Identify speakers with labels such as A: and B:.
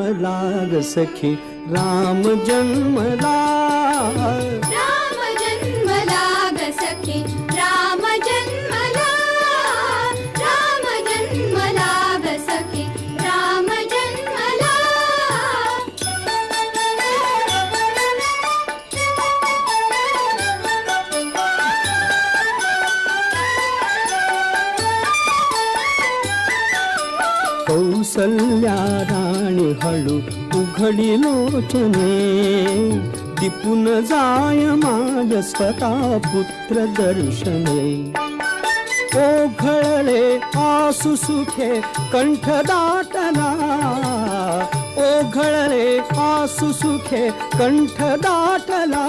A: लाग सखी राम जन्मला कौसल्या राणी हळू उघडी लोचने. दिपून जाय माझ स्वतः पुत्र दर्शने. ओघळले आसु सुखे कंठ दाटला ओघळले आसु सुखे कंठ दाटला